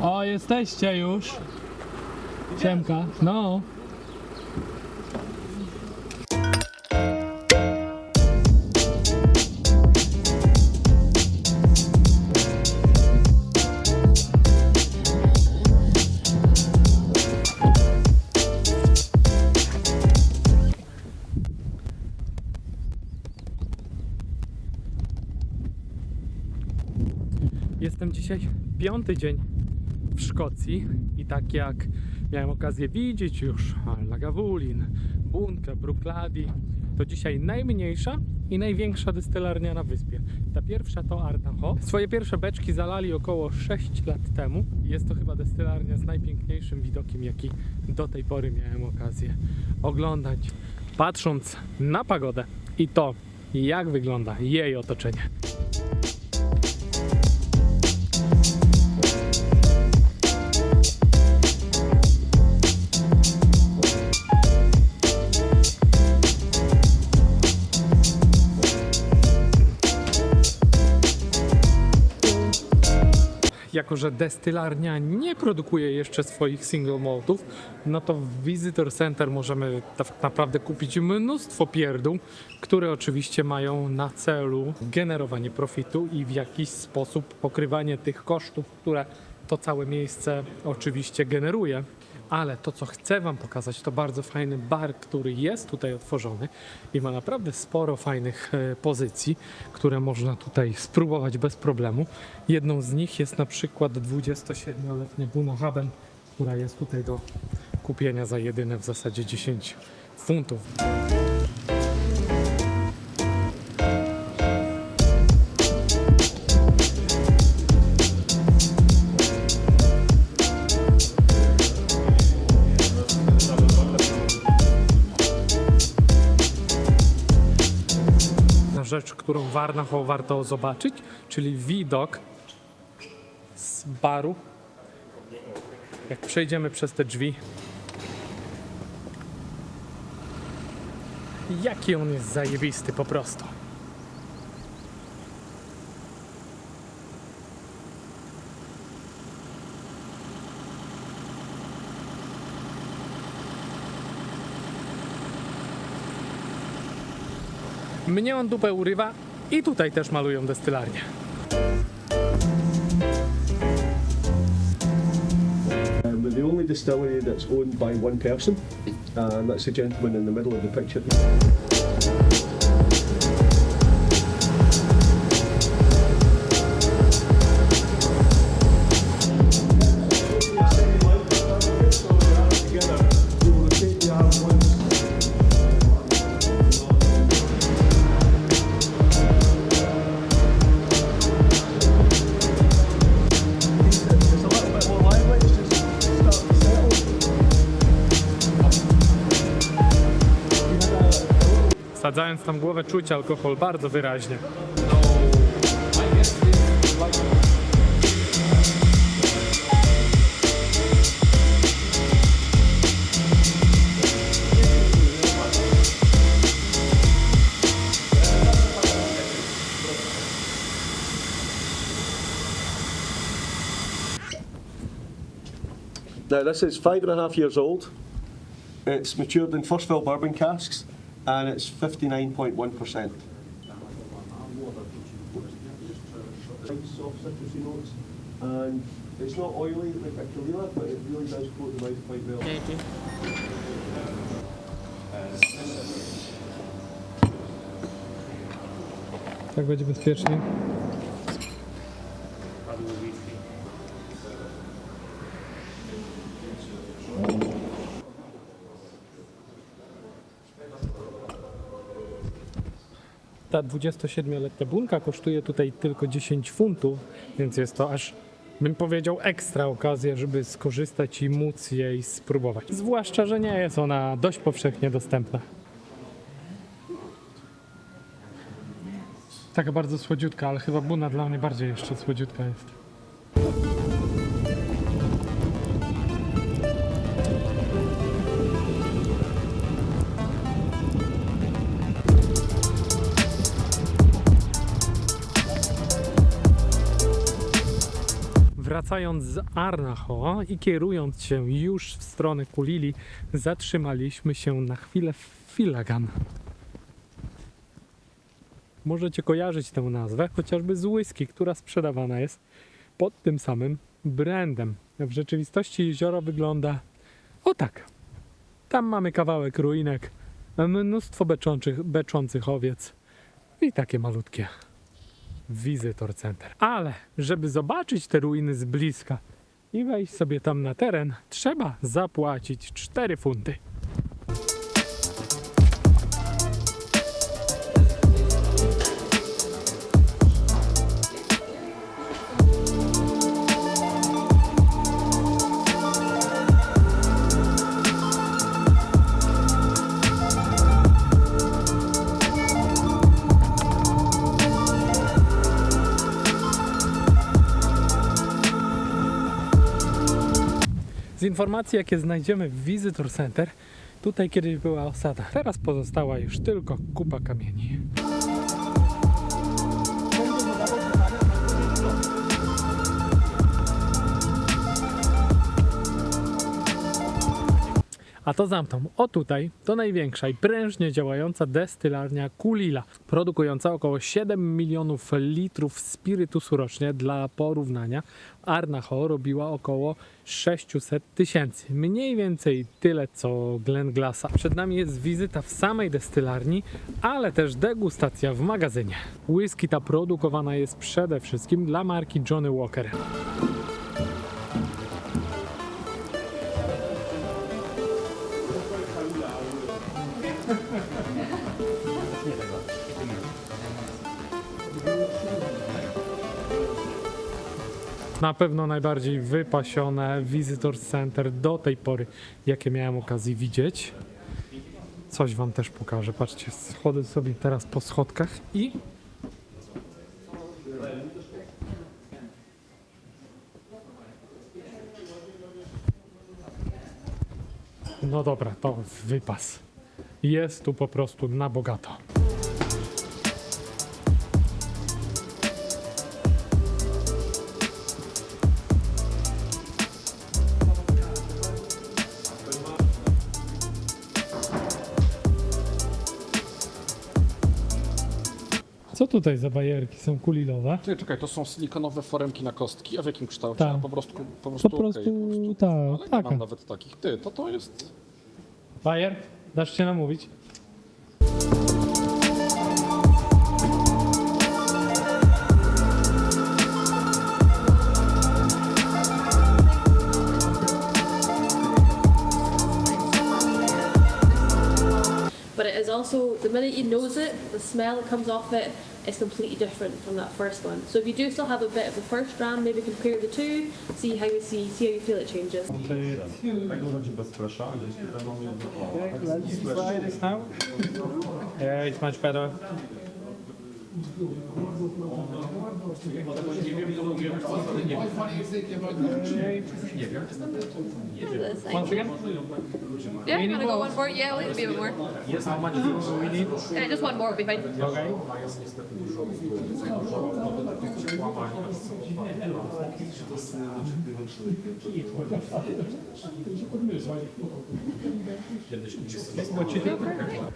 O, jesteście już. Siemka. No. Jestem dzisiaj piąty dzień w Szkocji i tak jak miałem okazję widzieć już Lagavulin, Bunkę, Brukladi, to dzisiaj najmniejsza i największa destylarnia na wyspie. Ta pierwsza to Artaho. Swoje pierwsze beczki zalali około 6 lat temu. Jest to chyba destylarnia z najpiękniejszym widokiem, jaki do tej pory miałem okazję oglądać. Patrząc na pagodę i to, jak wygląda jej otoczenie. Jako że destylarnia nie produkuje jeszcze swoich single maltów, no to w Visitor Center możemy tak naprawdę kupić mnóstwo pierdół, które oczywiście mają na celu generowanie profitu i w jakiś sposób pokrywanie tych kosztów, które to całe miejsce oczywiście generuje. Ale to, co chcę Wam pokazać, to bardzo fajny bar, który jest tutaj otworzony i ma naprawdę sporo fajnych e, pozycji, które można tutaj spróbować bez problemu. Jedną z nich jest na przykład 27-letnia Buna Haben, która jest tutaj do kupienia za jedyne w zasadzie 10 funtów. Rzecz, którą w Arnacho warto zobaczyć, czyli widok z baru. Jak przejdziemy przez te drzwi, jaki on jest zajebisty po prostu. Mnie on dupę urywa i tutaj też malują destylarnię. Um, we're the only distillery that's owned by one person, and that's the gentleman in the middle of the picture. Settle. Sadzając tam głowę czuć alkohol bardzo wyraźnie. Now, this is five and a half years old. It's matured in first fill bourbon casks, and it's 59.1%. Soft and it's not oily like a Kalila, but it really does coat the mouth quite well. Tak będzie bezpiecznie. Ta 27-letnia bunka kosztuje tutaj tylko 10 funtów, więc jest to aż, bym powiedział, ekstra okazja, żeby skorzystać i móc jej spróbować. Zwłaszcza, że nie jest ona dość powszechnie dostępna. Taka bardzo słodziutka, ale chyba buna dla mnie bardziej jeszcze słodziutka jest. Wracając z Arnaho i kierując się już w stronę Kulili, zatrzymaliśmy się na chwilę w Filagan. Możecie kojarzyć tę nazwę chociażby z whisky, która sprzedawana jest pod tym samym brandem. W rzeczywistości jezioro wygląda o tak. Tam mamy kawałek ruinek, mnóstwo beczących, beczących owiec i takie malutkie Visitor Center. Ale żeby zobaczyć te ruiny z bliska i wejść sobie tam na teren, trzeba zapłacić 4 funty. Z informacji, jakie znajdziemy w Visitor Center, tutaj kiedyś była osada. Teraz pozostała już tylko kupa kamieni. A to zamkną. O tutaj to największa i prężnie działająca destylarnia Kulila, produkująca około 7 milionów litrów spirytusu rocznie. Dla porównania Arnaho robiła około 600 tysięcy. Mniej więcej tyle co Glenglassa. Przed nami jest wizyta w samej destylarni, ale też degustacja w magazynie. Whisky ta produkowana jest przede wszystkim dla marki Johnny Walker. Na pewno najbardziej wypasione Visitor Center do tej pory, jakie miałem okazję widzieć. Coś Wam też pokażę. Patrzcie, schodzę sobie teraz po schodkach i. No dobra, to wypas. Jest tu po prostu na bogato. Co tutaj za bajerki są kulilowe? Czekaj, czekaj, to są silikonowe foremki na kostki, a w jakim kształcie? Tak. A po prostu, po prostu, Po prostu, okej, po tak, Ale nie taka. mam nawet takich. Ty, to to jest... Bajer? Dasz się namówić? But it is also, the minute you nose it, the smell that comes off it is completely different from that first one. So if you do still have a bit of the first strand, maybe compare the two, see how you see, see how you feel it changes. Yeah, it's much better. Once again? Yeah, you want to go one more? Yeah, a bit more. How much do we need? Yeah, just one more will be fine. Okay.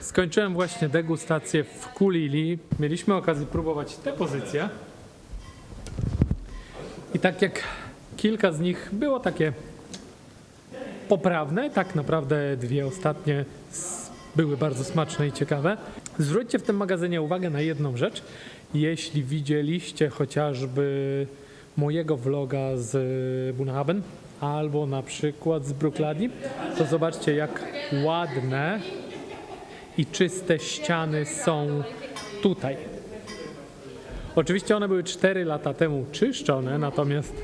Skończyłem właśnie degustację w Kulili. Mieliśmy okazję próbować te pozycje. I tak jak kilka z nich było takie poprawne, tak naprawdę dwie ostatnie były bardzo smaczne i ciekawe. Zwróćcie w tym magazynie uwagę na jedną rzecz. Jeśli widzieliście chociażby mojego vloga z Bunhaben albo na przykład z Brookladii, to zobaczcie jak ładne i czyste ściany są tutaj. Oczywiście one były 4 lata temu czyszczone, natomiast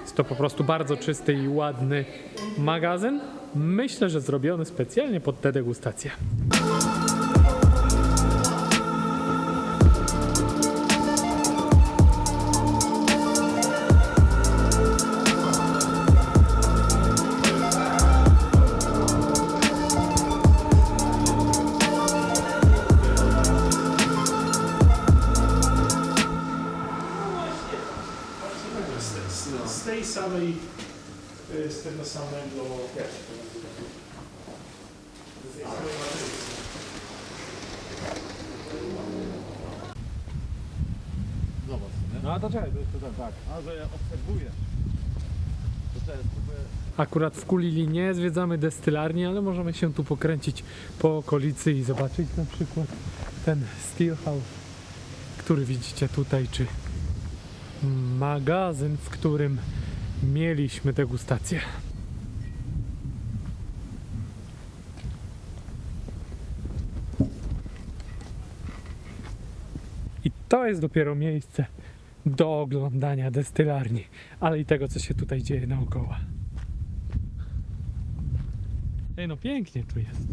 jest to po prostu bardzo czysty i ładny magazyn. Myślę, że zrobiony specjalnie pod tę degustację. Y, z tego samego. z tej samej matrycy. No a to czekaj, to jest to tak, a że. To teraz próbuję... Akurat w Kulili nie zwiedzamy destylarni, ale możemy się tu pokręcić po okolicy i zobaczyć na przykład ten Steelhouse, który widzicie tutaj, czy magazyn, w którym mieliśmy degustację. I to jest dopiero miejsce do oglądania destylarni, ale i tego, co się tutaj dzieje naokoło. Ej, no pięknie tu jest.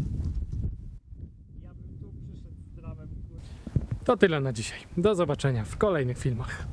To tyle na dzisiaj. Do zobaczenia w kolejnych filmach.